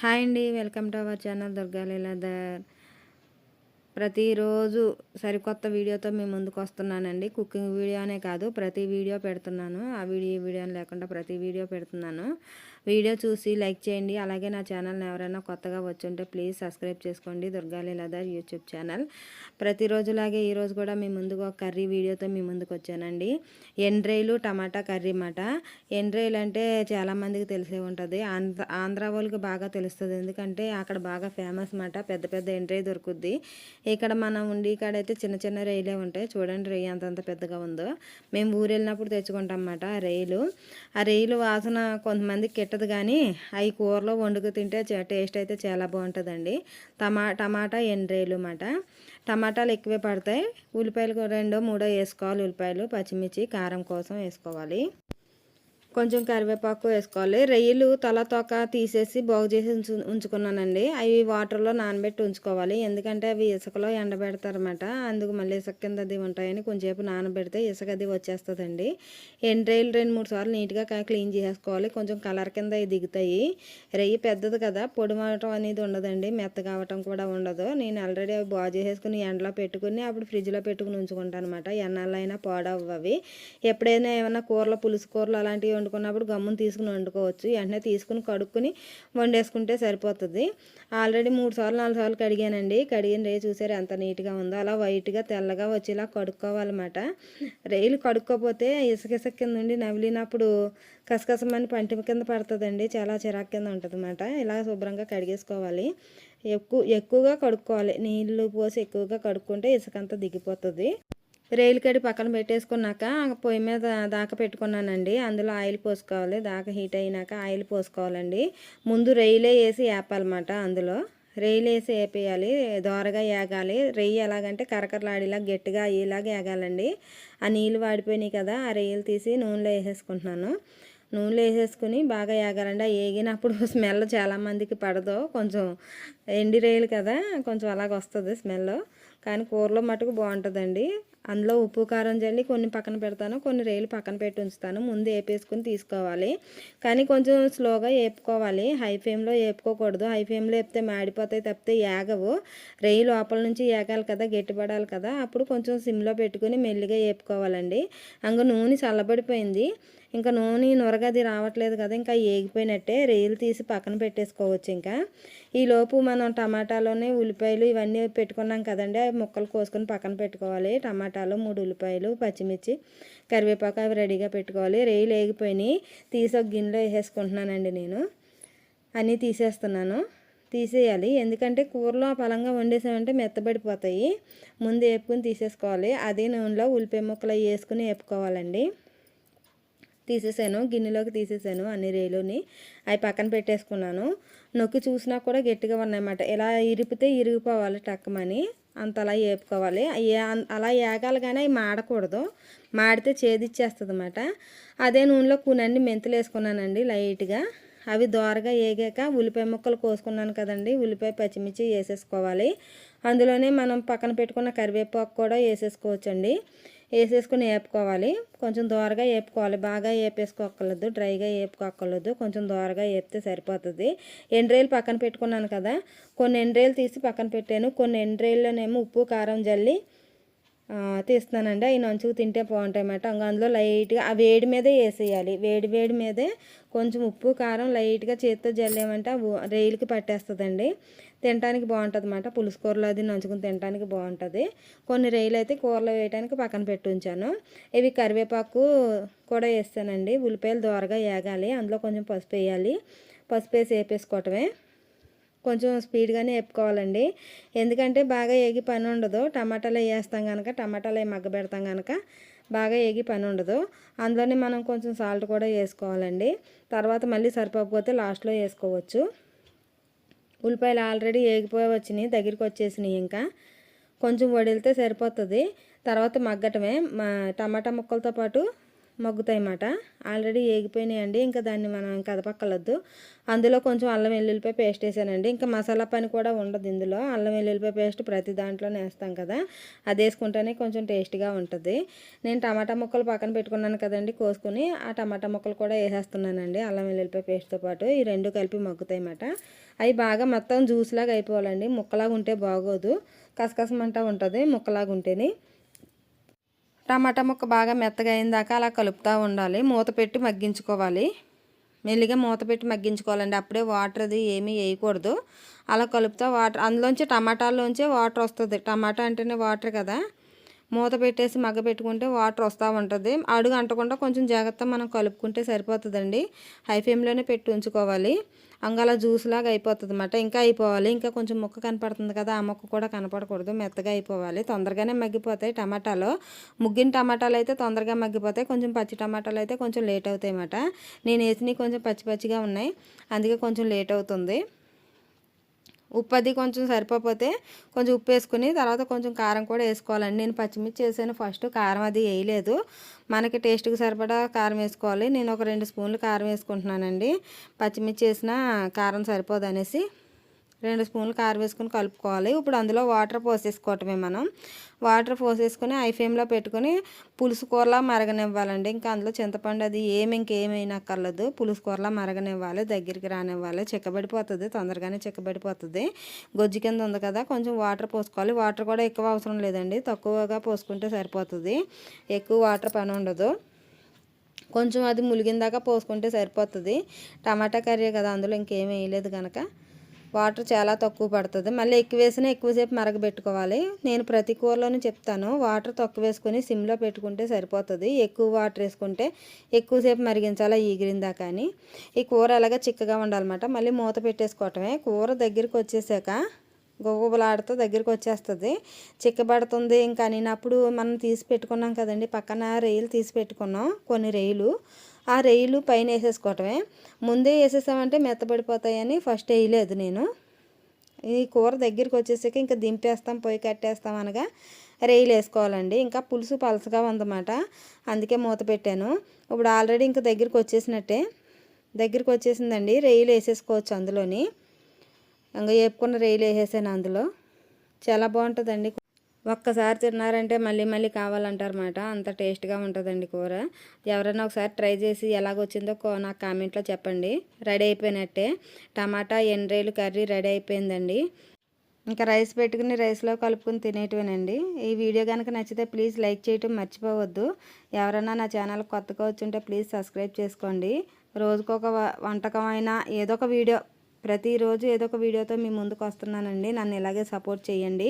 Hi అండి welcome to our channel Durga Leeladhar. ప్రతిరోజు సరికొత్త వీడియోతో మీ ముందుకు వస్తున్నానండి. కుకింగ్ వీడియో అనే కాదు ప్రతి వీడియో పెడుతున్నాను. ఆ వీడియో వీడియో లేకుండా ప్రతి వీడియో పెడుతున్నాను. వీడియో చూసి లైక్ చేయండి. అలాగే నా ఛానల్ని ఎవరైనా కొత్తగా వచ్చుంటే ప్లీజ్ సబ్స్క్రైబ్ చేసుకోండి. Durga Leeladhar YouTube channel. ప్రతిరోజులాగే ఈరోజు కూడా మీ ముందుకు ఒక కర్రీ వీడియోతో మీ ముందుకు వచ్చానండి. ఎండ్రైలు టమాటా కర్రీ మాట ఎండ్రైలు అంటే చాలామందికి తెలిసే ఉంటుంది. ఆంధ్ర ఆంధ్ర వాళ్ళకి బాగా తెలుస్తుంది. ఎందుకంటే అక్కడ బాగా ఫేమస్ మాట పెద్ద పెద్ద ఎండ్రై దొరుకుద్ది. ఇక్కడ మనం ఉండి అయితే చిన్న చిన్న రైలే ఉంటాయి. చూడండి రైలు అంతంత పెద్దగా ఉందో. మేము ఊరు వెళ్ళినప్పుడు తెచ్చుకుంటాం అన్నమాట ఆ రైలు. ఆ రైలు వాసన కొంతమందికి కిట్టదు కానీ అవి కూరలో వండుకు తింటే టేస్ట్ అయితే చాలా బాగుంటుందండి. టమా టమాటా ఎండ్రేలు అన్నమాట టమాటాలు ఎక్కువే పడతాయి. ఉల్లిపాయలు రెండో మూడో వేసుకోవాలి. ఉల్లిపాయలు పచ్చిమిర్చి కారం కోసం వేసుకోవాలి. కొంచెం కరివేపాకు వేసుకోవాలి. రొయ్యలు తల తోక తీసేసి బాగు చేసి ఉంచు ఉంచుకున్నానండి. అవి వాటర్లో నానబెట్టి ఉంచుకోవాలి. ఎందుకంటే అవి ఇసుకలో ఎండబెడతారన్నమాట. అందుకు మళ్ళీ ఇసుక కింద అది ఉంటాయని కొంచెంసేపు నానబెడితే ఇసుక అది వచ్చేస్తుందండి. ఎండ్రాయిలు రెండు మూడు సార్లు నీట్గా క్లీన్ చేసుకోవాలి కొంచెం కలర్ కింద దిగుతాయి. రెయ్యి పెద్దది కదా పొడిమటం అనేది ఉండదండి. మెత్త కావటం కూడా ఉండదు. నేను ఆల్రెడీ అవి బాగు చేసేసుకుని ఎండలో పెట్టుకుని అప్పుడు ఫ్రిడ్జ్లో పెట్టుకుని ఉంచుకుంటాను అనమాట ఎన్నాళ్ళైనా పాడవు అవి ఎప్పుడైనా ఏమైనా కూరలు పులుసు కూరలు అలాంటివి వండుకున్నప్పుడు గమ్మును తీసుకుని వండుకోవచ్చు. వెంటనే తీసుకుని కడుక్కుని వండేసుకుంటే సరిపోతుంది. ఆల్రెడీ మూడు సార్లు నాలుగు సార్లు కడిగానండి. కడిగిన రే చూసారు ఎంత నీట్గా ఉందో. అలా వైట్గా తెల్లగా వచ్చేలా కడుక్కోవాలన్నమాట. రైలు కడుక్కోపోతే ఇసుక ఇసుక కింద ఉండి నవిలినప్పుడు కసకసమని పంటి కింద పడుతుందండి. చాలా చిరాకు కింద ఉంటుంది అన్నమాట ఇలా శుభ్రంగా కడిగేసుకోవాలి. ఎక్కువ ఎక్కువగా కడుక్కోవాలి. నీళ్ళు పోసి ఎక్కువగా కడుక్కుంటే ఇసుకంతా దిగిపోతుంది. రైలు కడి పక్కన పెట్టేసుకున్నాక పొయ్యి మీద దాకా పెట్టుకున్నానండి. అందులో ఆయిల్ పోసుకోవాలి. దాకా హీట్ అయినాక ఆయిల్ పోసుకోవాలండి. ముందు రైలే వేసి వేపాలన్నమాట అందులో. రైలు వేసి వేపేయాలి దోరగా ఏగాలి. రెయ్యి ఎలాగంటే కరకరలాడేలా గట్టిగా అయ్యేలాగా ఏగాలండి. ఆ నీళ్ళు వాడిపోయినాయి కదా ఆ రొయ్యలు తీసి నూనెలో వేసేసుకుంటున్నాను. నూనెలో వేసేసుకుని బాగా ఏగాలండి. ఆ ఏగినప్పుడు స్మెల్ చాలామందికి పడదు. కొంచెం ఎండి రేయలు కదా కొంచెం అలాగ వస్తుంది స్మెల్. కానీ కూరలో మటుకు బాగుంటుందండి. అందులో ఉప్పు కారం జల్లి కొన్ని పక్కన పెడతాను. కొన్ని రేలు పక్కన పెట్టి ఉంచుతాను. ముందు వేపేసుకుని తీసుకోవాలి. కానీ కొంచెం స్లోగా వేపుకోవాలి హై ఫ్లేమ్లో వేపుకోకూడదు హై ఫ్లేమ్లో వేపితే మాడిపోతాయి తప్పితే ఏగవు. రేయి లోపల నుంచి ఏగాలి కదా గట్టిపడాలి కదా అప్పుడు కొంచెం సిమ్లో పెట్టుకుని మెల్లిగా వేపుకోవాలండి అంగ నూనె చల్లబడిపోయింది. ఇంకా నూనె నురగది రావట్లేదు కదా ఇంకా ఏగిపోయినట్టే రేలు తీసి పక్కన పెట్టేసుకోవచ్చు ఇంకా. ఈలోపు మనం టమాటాలోనే ఉల్లిపాయలు ఇవన్నీ పెట్టుకున్నాం కదండి అవి ముక్కలు కోసుకొని పక్కన పెట్టుకోవాలి. టమాటాలు మూడు ఉల్లిపాయలు పచ్చిమిర్చి కరివేపాకు అవి రెడీగా పెట్టుకోవాలి. రేలు వేగిపోయినాయి తీసి ఒక గిన్నెలో వేసేసుకుంటున్నానండి నేను. అన్నీ తీసేస్తున్నాను. తీసేయాలి. ఎందుకంటే కూరలో పలంగా వండేసామంటే మెత్తబడిపోతాయి. ముందు వేపుకుని తీసేసుకోవాలి. అదే నూనెలో ఉల్లిపాయ ముక్కలు వేసుకుని వేపుకోవాలండి. తీసేసాను గిన్నెలోకి తీసేసాను అన్ని రేలుని. అవి పక్కన పెట్టేసుకున్నాను. నొక్కి చూసినా కూడా గట్టిగా ఉన్నాయన్నమాట. ఇలా ఇరిపితే ఇరిగిపోవాలి టక్కమని అంత అలా వేపుకోవాలి అలా ఏగాలి కానీ అవి మాడకూడదు. మాడితే చేదిచ్చేస్తుంది అనమాట అదే నూనెలో కూనండి మెంతులు వేసుకున్నానండి లైట్గా. అవి దోరగా ఏగాక ఉల్లిపాయ ముక్కలు కోసుకున్నాను కదండి. ఉల్లిపాయ పచ్చిమిర్చి వేసేసుకోవాలి. అందులోనే మనం పక్కన పెట్టుకున్న కరివేపాకు కూడా వేసేసుకోవచ్చండి. వేసేసుకుని వేపుకోవాలి. కొంచెం దోరగా వేపుకోవాలి. బాగా వేపేసుకోక్కర్లేదు. డ్రైగా వేపుకోక్కర్లేదు. కొంచెం దోరగా వేపితే సరిపోతుంది. ఎండ్రేలు పక్కన పెట్టుకున్నాను కదా. కొన్ని ఎండ్రేలు తీసి పక్కన పెట్టాను. కొన్ని ఎండ్రేల్లోనేమో ఉప్పు కారం జల్లి తీస్తున్నానండి. అవి నంచుకు తింటే బాగుంటాయి అన్నమాట అందులో లైట్గా ఆ వేడి మీదే వేసేయాలి. వేడి వేడి మీదే కొంచెం ఉప్పు కారం లైట్గా చేతితో జల్లేమంటే రైలుకి పట్టేస్తుందండి. తినడానికి బాగుంటుంది అన్నమాట పులుసు కూరలో అది నంచుకుని తినడానికి బాగుంటుంది. కొన్ని రైలు అయితే కూరలో వేయడానికి పక్కన పెట్టి ఉంచాను ఇవి కరివేపాకు కూడా వేస్తానండి. ఉల్లిపాయలు దోరగా వేగాలి అందులో కొంచెం పసుపు వేయాలి. పసుపు వేసి వేపేసుకోవటమే. కొంచెం స్పీడ్గానే వేపుకోవాలండి. ఎందుకంటే బాగా ఏగి పని ఉండదు. టమాటాలు వేస్తాం కనుక టమాటాలు మగ్గ పెడతాం కనుక బాగా ఏగి పని ఉండదు. అందులోనే మనం కొంచెం సాల్ట్ కూడా వేసుకోవాలండి. తర్వాత మళ్ళీ సరిపోకపోతే లాస్ట్లో వేసుకోవచ్చు. ఉల్లిపాయలు ఆల్రెడీ ఏగిపోయి వచ్చినాయి. దగ్గరికి వచ్చేసినాయి ఇంకా. కొంచెం వడిలితే సరిపోతుంది. తర్వాత మగ్గటమే. మా టమాటా ముక్కలతో పాటు మగ్గుతాయి అన్నమాట ఆల్రెడీ ఏగిపోయినాయండి. ఇంకా దాన్ని మనం కదపక్కలొద్దు. అందులో కొంచెం అల్లం వెల్లుల్లిపాయ పేస్ట్ వేసానండి. ఇంకా మసాలా పని కూడా ఉండదు ఇందులో. అల్లం వెల్లుల్లిపాయ పేస్ట్ ప్రతి దాంట్లోనే వేస్తాం కదా. అది వేసుకుంటేనే కొంచెం టేస్ట్గా ఉంటుంది. నేను టమాటా ముక్కలు పక్కన పెట్టుకున్నాను కదండి కోసుకుని. ఆ టమాటా ముక్కలు కూడా వేసేస్తున్నానండి అల్లం వెల్లుల్లిపాయ పేస్ట్తో పాటు. ఈ రెండు కలిపి మగ్గుతాయి అన్నమాట అవి బాగా మొత్తం జ్యూస్ లాగా అయిపోవాలండి. ముక్కలాగా ఉంటే బాగోదు. కసకసమంటా ఉంటుంది ముక్కలాగా ఉంటేనే. టమాటా ముక్క బాగా మెత్తగా అయిన దాకా అలా కలుపుతూ ఉండాలి. మూత పెట్టి మగ్గించుకోవాలి. మెల్లిగా మూత పెట్టి మగ్గించుకోవాలండి. అప్పుడే వాటర్ అది ఏమీ వేయకూడదు. అలా కలుపుతా వాటర్ అందులోంచి టమాటాల్లోంచే వాటర్ వస్తుంది. టమాటా అంటేనే వాటర్ కదా. మూత పెట్టేసి మగ్గ పెట్టుకుంటే వాటర్ వస్తూ ఉంటుంది అడుగు అంటకుండా కొంచెం జాగ్రత్త మనం కలుపుకుంటే సరిపోతుందండి. హై ఫ్లేమ్లోనే పెట్టి ఉంచుకోవాలి. అంగళ జ్యూస్ లాగా అయిపోతుంది అన్నమాట ఇంకా అయిపోవాలి. ఇంకా కొంచెం ముక్క కనపడుతుంది కదా ఆ ముక్క కూడా కనపడకూడదు. మెత్తగా అయిపోవాలి. తొందరగానే మగ్గిపోతాయి టమాటాలు. ముగ్గిన టమాటాలు అయితే తొందరగా మగ్గిపోతాయి. కొంచెం పచ్చి టమాటాలు అయితే కొంచెం లేట్ అవుతాయి అన్నమాట నేను వేసినవి కొంచెం పచ్చి పచ్చిగా ఉన్నాయి. అందుకే కొంచెం లేట్ అవుతుంది. ఉప్పు అది కొంచెం సరిపోతే కొంచెం ఉప్పు వేసుకుని తర్వాత కొంచెం కారం కూడా వేసుకోవాలండి. నేను పచ్చిమిర్చి వేసాను ఫస్ట్ కారం అది వేయలేదు. మనకి టేస్ట్కి సరిపడా కారం వేసుకోవాలి. నేను ఒక రెండు స్పూన్లు కారం వేసుకుంటున్నానండి. పచ్చిమిర్చి వేసిన కారం సరిపోదు అనేసి రెండు స్పూన్లు కారం వేసుకొని కలుపుకోవాలి. ఇప్పుడు అందులో వాటర్ పోసేసుకోవటమే మనం. వాటర్ పోసేసుకొని ఐ ఫ్లేమ్లో పెట్టుకొని పులుసు కూరలా మరగనివ్వాలండి. ఇంకా అందులో చింతపండు అది ఏమి ఇంకేమైనక్కర్లేదు పులుసు కూరలా మరగనివ్వాలి. దగ్గరికి రానివ్వాలి. చిక్కబడిపోతుంది. తొందరగానే చిక్కబడిపోతుంది. గొజ్జు కింద ఉంది కదా కొంచెం వాటర్ పోసుకోవాలి. వాటర్ కూడా ఎక్కువ అవసరం లేదండి. తక్కువగా పోసుకుంటే సరిపోతుంది. ఎక్కువ వాటర్ పని ఉండదు. కొంచెం అది ములిగిందాక పోసుకుంటే సరిపోతుంది. టమాటా కర్రీ కదా అందులో ఇంకేమీ వేయలేదు కనుక వాటర్ చాలా తక్కువ పడుతుంది. మళ్ళీ ఎక్కువ వేసినా ఎక్కువసేపు మరగబెట్టుకోవాలి. నేను ప్రతి కూరలోనూ చెప్తాను వాటర్ తక్కువ వేసుకొని సిమ్లో పెట్టుకుంటే సరిపోతుంది. ఎక్కువ వాటర్ వేసుకుంటే ఎక్కువసేపు మరిగించాలా ఈగిరిందా కానీ. ఈ కూర అలాగే చిక్కగా ఉండాలన్నమాట. మళ్ళీ మూత పెట్టేసుకోవటమే. కూర దగ్గరికి వచ్చేసాక గొగ్గబలాడుతూ దగ్గరికి వచ్చేస్తుంది చిక్కబడుతుంది ఇంకా నేను అప్పుడు మనం తీసి పెట్టుకున్నాం కదండి. పక్కన రైలు తీసి పెట్టుకున్నాం కొన్ని రైలు ఆ రైలు పైన వేసేసుకోవటమే. ముందే వేసేసామంటే మెత్తబడిపోతాయని ఫస్ట్ వేయలేదు నేను. ఈ కూర దగ్గరికి వచ్చేసాక ఇంకా దింపేస్తాం పొయ్యి కట్టేస్తాం అనగా రైలు వేసుకోవాలండి. ఇంకా పులుసు పలసగా ఉందన్నమాట. అందుకే మూత పెట్టాను. ఇప్పుడు ఆల్రెడీ ఇంకా దగ్గరికి వచ్చేసినట్టే దగ్గరికి వచ్చేసిందండి రైలు వేసేసుకోవచ్చు అందులోని. ఇంకా వేపుకున్న రొయ్యలు వేసేసాను అందులో. చాలా బాగుంటుందండి. ఒక్కసారి తిన్నారంటే మళ్ళీ మళ్ళీ కావాలంటారన్నమాట. అంత టేస్ట్గా ఉంటుందండి కూర. ఎవరైనా ఒకసారి ట్రై చేసి ఎలాగొచ్చిందో నాకు కామెంట్లో చెప్పండి. రెడీ అయిపోయినట్టే. టమాటా ఎండ్రేలు కర్రీ రెడీ అయిపోయిందండి. ఇంకా రైస్ పెట్టుకుని రైస్లో కలుపుకుని తినేటివేనండి. ఈ వీడియో కనుక నచ్చితే ప్లీజ్ లైక్ చేయటం మర్చిపోవద్దు. ఎవరైనా నా ఛానల్ కొత్తగా వచ్చుంటే ప్లీజ్ సబ్స్క్రైబ్ చేసుకోండి. రోజుకొక వంటకం అయినా ఏదో ఒక వీడియో ప్రతిరోజు ఏదో ఒక వీడియోతో మీ ముందుకు వస్తున్నానండి. నన్ను ఇలాగే సపోర్ట్ చేయండి.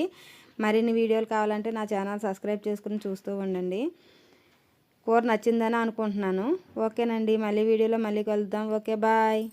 మరిన్ని వీడియోలు కావాలంటే నా ఛానల్ సబ్స్క్రైబ్ చేసుకుని చూస్తూ ఉండండి. కూర నచ్చిందని అనుకుంటున్నాను. ఓకేనండి. మళ్ళీ వీడియోలో మళ్ళీ కలుద్దాం. Okay bye.